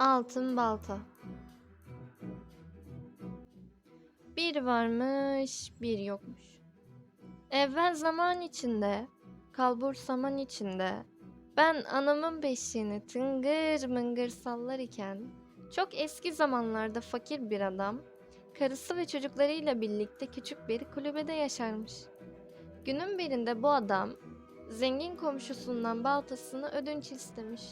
Altın balta. Bir varmış, bir yokmuş. Evvel zaman içinde, kalbur saman içinde, ben anamın beşiğini tıngır mıngır sallar iken, çok eski zamanlarda fakir bir adam, karısı ve çocuklarıyla birlikte küçük bir kulübede yaşarmış. Günün birinde bu adam, zengin komşusundan baltasını ödünç istemiş.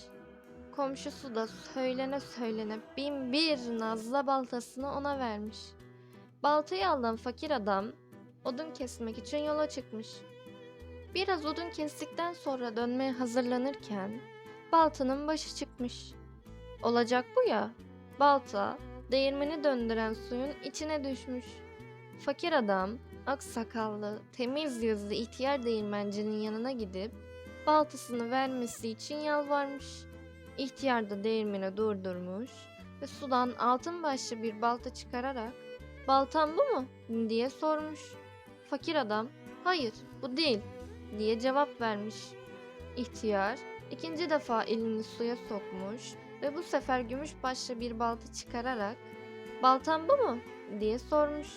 Komşusu da söylene söylene bin bir nazla baltasını ona vermiş. Baltayı alan fakir adam odun kesmek için yola çıkmış. Biraz odun kestikten sonra dönmeye hazırlanırken baltanın başı çıkmış. Olacak bu ya. Balta değirmeni döndüren suyun içine düşmüş. Fakir adam aksakallı, temiz yüzlü ihtiyar değirmencinin yanına gidip baltasını vermesi için yalvarmış. İhtiyar da değirmeni durdurmuş ve sudan altın başlı bir balta çıkararak "Baltan bu mu?" diye sormuş. Fakir adam "Hayır, bu değil." diye cevap vermiş. İhtiyar ikinci defa elini suya sokmuş ve bu sefer gümüş başlı bir balta çıkararak "Baltan bu mu?" diye sormuş.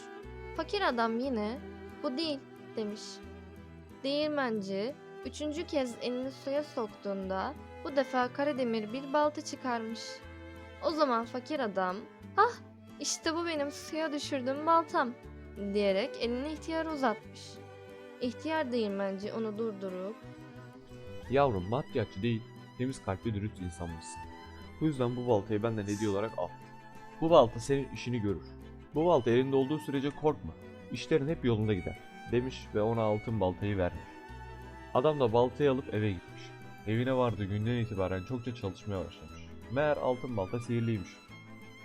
Fakir adam yine "Bu değil." demiş. Değirmenci üçüncü kez elini suya soktuğunda bu defa Karademir bir balta çıkarmış. O zaman fakir adam, "Hah, işte bu benim suya düşürdüğüm baltam." diyerek elini ihtiyara uzatmış. İhtiyar değirmenci onu durdurup, Yavrum maddiyatçı değil, temiz kalpli dürüst insanmışsın. Bu yüzden bu baltayı benden hediye olarak al. Bu balta senin işini görür. Bu balta elinde olduğu sürece korkma. İşlerin hep yolunda gider. Demiş ve ona altın baltayı vermiş. Adam da baltayı alıp eve gitmiş. Evine vardığı günden itibaren çokça çalışmaya başlamış. Meğer altın balta sihirliymiş.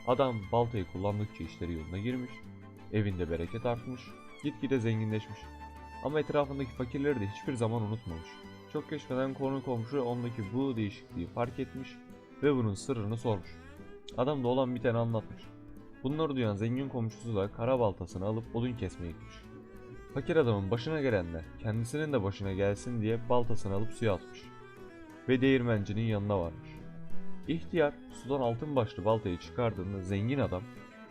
Adam baltayı kullandıkça işleri yoluna girmiş. Evinde bereket artmış. Gitgide zenginleşmiş. Ama etrafındaki fakirleri de hiçbir zaman unutmamış. Çok geçmeden konu komşu ondaki bu değişikliği fark etmiş ve bunun sırrını sormuş. Adam da olan biteni anlatmış. Bunları duyan zengin komşusu da kara baltasını alıp odun kesmeye gitmiş. Fakir adamın başına gelenler kendisinin de başına gelsin diye baltasını alıp suya atmış. Ve değirmencinin yanına varmış. İhtiyar sudan altın başlı baltayı çıkardığında zengin adam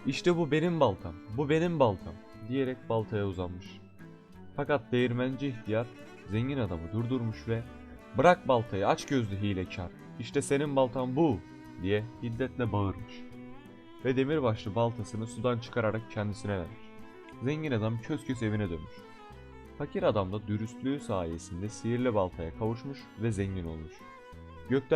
işte bu benim baltam, bu benim baltam diyerek baltaya uzanmış. Fakat değirmenci ihtiyar zengin adamı durdurmuş ve bırak baltayı aç gözlü hilekar işte senin baltan bu diye hiddetle bağırmış. Ve demirbaşlı baltasını sudan çıkararak kendisine vermiş. Zengin adam kös kös evine dönmüş. Fakir adam da dürüstlüğü sayesinde sihirli baltaya kavuşmuş ve zengin olmuş. Gökten